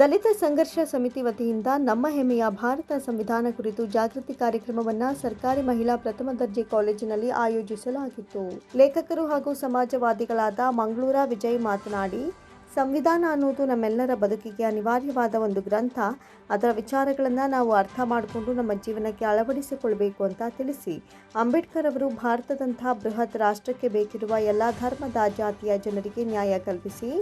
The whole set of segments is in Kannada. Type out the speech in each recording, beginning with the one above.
ದಲಿತ ಸಂಘರ್ಷ ಸಮಿತಿ ವತಿಯಿಂದ ನಮ್ಮ ಹೆಮ್ಮೆಯ ಭಾರತ ಸಂವಿಧಾನ ಕುರಿತು ಜಾಗೃತಿ ಕಾರ್ಯಕ್ರಮವನ್ನು ಸರ್ಕಾರಿ ಮಹಿಳಾ ಪ್ರಥಮ ದರ್ಜೆ ಕಾಲೇಜಿನಲ್ಲಿ ಆಯೋಜಿಸಲಾಗಿತ್ತು. ಲೇಖಕರು ಹಾಗೂ ಸಮಾಜವಾದಿಗಳಾದ ಮಂಗಳೂರ ವಿಜಯ್ ಮಾತನಾಡಿ, ಸಂವಿಧಾನ ಅನ್ನೋದು ನಮ್ಮೆಲ್ಲರ ಬದುಕಿಗೆ ಅನಿವಾರ್ಯವಾದ ಒಂದು ಗ್ರಂಥ. ಅದರ ವಿಚಾರಗಳನ್ನು ನಾವು ಅರ್ಥ ಮಾಡಿಕೊಂಡು ನಮ್ಮ ಜೀವನಕ್ಕೆ ಅಳವಡಿಸಿಕೊಳ್ಳಬೇಕು ಅಂತ ತಿಳಿಸಿ, ಅಂಬೇಡ್ಕರ್ ಅವರು ಭಾರತದಂತಹ ಬೃಹತ್ ರಾಷ್ಟ್ರಕ್ಕೆ ಬೇಕಿರುವ ಎಲ್ಲ ಧರ್ಮದ ಜಾತಿಯ ಜನರಿಗೆ ನ್ಯಾಯ ಕಲ್ಪಿಸಿ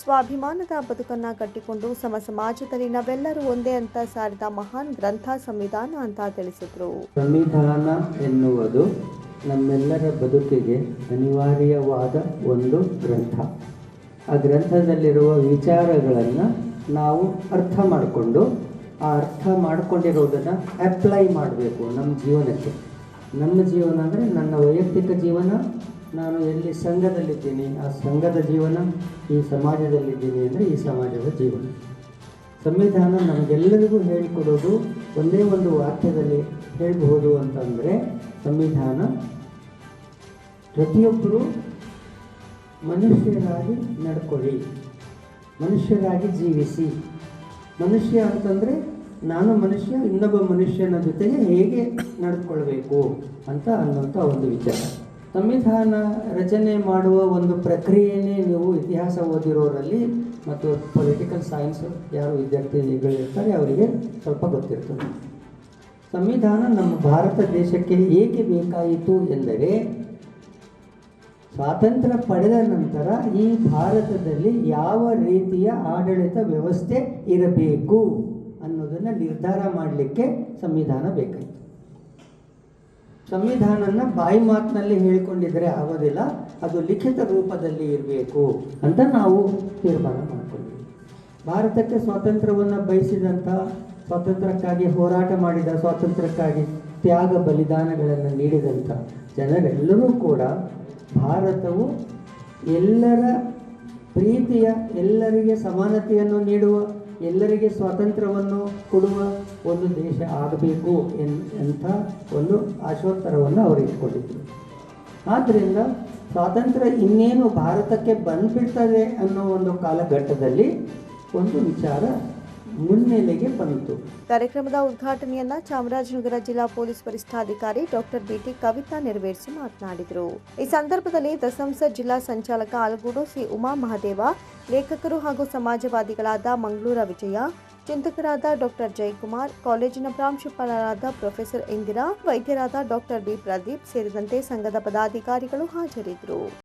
ಸ್ವಾಭಿಮಾನದ ಬದುಕನ್ನು ಕಟ್ಟಿಕೊಂಡು ಸಮ ಸಮಾಜದಲ್ಲಿ ನಾವೆಲ್ಲರೂ ಒಂದೇ ಅಂತ ಸಾರಿದ ಮಹಾನ್ ಗ್ರಂಥ ಸಂವಿಧಾನ ಅಂತ ತಿಳಿಸಿದ್ರು. ಸಂವಿಧಾನ ಎನ್ನುವುದು ನಮ್ಮೆಲ್ಲರ ಬದುಕಿಗೆ ಅನಿವಾರ್ಯವಾದ ಒಂದು ಗ್ರಂಥ. ಆ ಗ್ರಂಥದಲ್ಲಿರುವ ವಿಚಾರಗಳನ್ನು ನಾವು ಅರ್ಥ ಮಾಡಿಕೊಂಡು, ಆ ಅರ್ಥ ಮಾಡಿಕೊಂಡಿರೋದನ್ನು ಅಪ್ಲೈ ಮಾಡಬೇಕು ನಮ್ಮ ಜೀವನಕ್ಕೆ. ನಮ್ಮ ಜೀವನ ಅಂದರೆ ನನ್ನ ವೈಯಕ್ತಿಕ ಜೀವನ ನಾನು ಎಲ್ಲಿ ಸಂಘದಲ್ಲಿದ್ದೀನಿ, ಆ ಸಂಘದ ಜೀವನ ಈ ಸಮಾಜದಲ್ಲಿದ್ದೀನಿ ಅಂದರೆ ಈ ಸಮಾಜದ ಜೀವನ. ಸಂವಿಧಾನ ನಮಗೆಲ್ಲರಿಗೂ ಹೇಳಿಕೊಡೋದು ಒಂದೇ ಒಂದು ವಾಕ್ಯದಲ್ಲಿ ಹೇಳಬಹುದು ಅಂತಂದರೆ ಸಂವಿಧಾನ, ಪ್ರತಿಯೊಬ್ಬರು ಮನುಷ್ಯರಾಗಿ ನಡ್ಕೊಳ್ಳಿ, ಮನುಷ್ಯರಾಗಿ ಜೀವಿಸಿ. ಮನುಷ್ಯ ಅಂತಂದರೆ ನಾನು ಮನುಷ್ಯ, ಇನ್ನೊಬ್ಬ ಮನುಷ್ಯನ ಜೊತೆಗೆ ಹೇಗೆ ನಡ್ಕೊಳ್ಬೇಕು ಅಂತ ಅನ್ನೋಂಥ ಒಂದು ವಿಚಾರ. ಸಂವಿಧಾನ ರಚನೆ ಮಾಡುವ ಒಂದು ಪ್ರಕ್ರಿಯೆನೇ ನೀವು ಇತಿಹಾಸ ಓದಿರೋರಲ್ಲಿ ಮತ್ತು ಪೊಲಿಟಿಕಲ್ ಸೈನ್ಸ್ ಯಾರು ವಿದ್ಯಾರ್ಥಿಗಳಿರ್ತಾರೆ ಅವರಿಗೆ ಸ್ವಲ್ಪ ಗೊತ್ತಿರ್ತದೆ. ಸಂವಿಧಾನ ನಮ್ಮ ಭಾರತ ದೇಶಕ್ಕೆ ಏಕೆ ಬೇಕಾಯಿತು ಎಂದರೆ ಸ್ವಾತಂತ್ರ್ಯ ಪಡೆದ ನಂತರ ಈ ಭಾರತದಲ್ಲಿ ಯಾವ ರೀತಿಯ ಆಡಳಿತ ವ್ಯವಸ್ಥೆ ಇರಬೇಕು ಅನ್ನೋದನ್ನು ನಿರ್ಧಾರ ಮಾಡಲಿಕ್ಕೆ ಸಂವಿಧಾನ ಬೇಕಾಯಿತು. ಸಂವಿಧಾನನ ಬಾಯಿ ಮಾತಿನಲ್ಲಿ ಹೇಳ್ಕೊಂಡಿದ್ರೆ ಆಗೋದಿಲ್ಲ, ಅದು ಲಿಖಿತ ರೂಪದಲ್ಲಿ ಇರಬೇಕು ಅಂತ ನಾವು ತೀರ್ಮಾನ ಮಾಡಿಕೊಂಡಿದ್ದೀವಿ. ಭಾರತಕ್ಕೆ ಸ್ವಾತಂತ್ರ್ಯವನ್ನು ಬಯಸಿದಂಥ, ಸ್ವಾತಂತ್ರ್ಯಕ್ಕಾಗಿ ಹೋರಾಟ ಮಾಡಿದ, ಸ್ವಾತಂತ್ರ್ಯಕ್ಕಾಗಿ ತ್ಯಾಗ ಬಲಿದಾನಗಳನ್ನು ನೀಡಿದಂಥ ಜನರೆಲ್ಲರೂ ಕೂಡ ಭಾರತವು ಎಲ್ಲರ ಪ್ರೀತಿಯ, ಎಲ್ಲರಿಗೆ ಸಮಾನತೆಯನ್ನು ನೀಡುವ ಎಲ್ಲರಿಗೆ ಸ್ವಾತಂತ್ರ್ಯವನ್ನು ಕೊಡುವ ಒಂದು ದೇಶ ಆಗಬೇಕು ಎನ್ ಅಂತ ಒಂದು ಆಶೋತ್ತರವನ್ನು ಅವರು ಇಟ್ಕೊಂಡಿದ್ರು. ಆದ್ದರಿಂದ ಸ್ವಾತಂತ್ರ್ಯ ಇನ್ನೇನು ಭಾರತಕ್ಕೆ ಬಂದ್ಬಿಡ್ತದೆ ಅನ್ನೋ ಒಂದು ಕಾಲಘಟ್ಟದಲ್ಲಿ ಒಂದು ವಿಚಾರ ಮುನ್ನೆಲೆಗೆ ಬಂತು. ಕಾರ್ಯಕ್ರಮದ ಉದ್ಘಾಟನೆಯನ್ನ ಚಾಮರಾಜನಗರ ಜಿಲ್ಲಾ ಪೊಲೀಸ್ ವರಿಷ್ಠಾಧಿಕಾರಿ ಡಾಕ್ಟರ್ ಬಿಟಿ ಕವಿತಾ ನೆರವೇರಿಸಿ ಮಾತನಾಡಿದರು. ಈ ಸಂದರ್ಭದಲ್ಲಿ ದಸಂಸ ಜಿಲ್ಲಾ ಸಂಚಾಲಕ ಆಲಗೂಡು ಸಿ ಉಮಾ ಮಹಾದೇವ, ಲೇಖಕರು ಹಾಗೂ ಸಮಾಜವಾದಿಗಳಾದ ಮಂಗಳೂರ ವಿಜಯ, ಚಿಂತಕರಾದ ಡಾಕ್ಟರ್ ಜಯಕುಮಾರ್, ಕಾಲೇಜಿನ ಪ್ರಾಂಶುಪಾಲರಾದ ಪ್ರೊಫೆಸರ್ ಇಂದಿರಾ, ವೈದ್ಯರಾದ ಡಾಕ್ಟರ್ ಬಿ ಪ್ರದೀಪ್ ಸೇರಿದಂತೆ ಸಂಘದ ಪದಾಧಿಕಾರಿಗಳು ಹಾಜರಿದ್ದರು.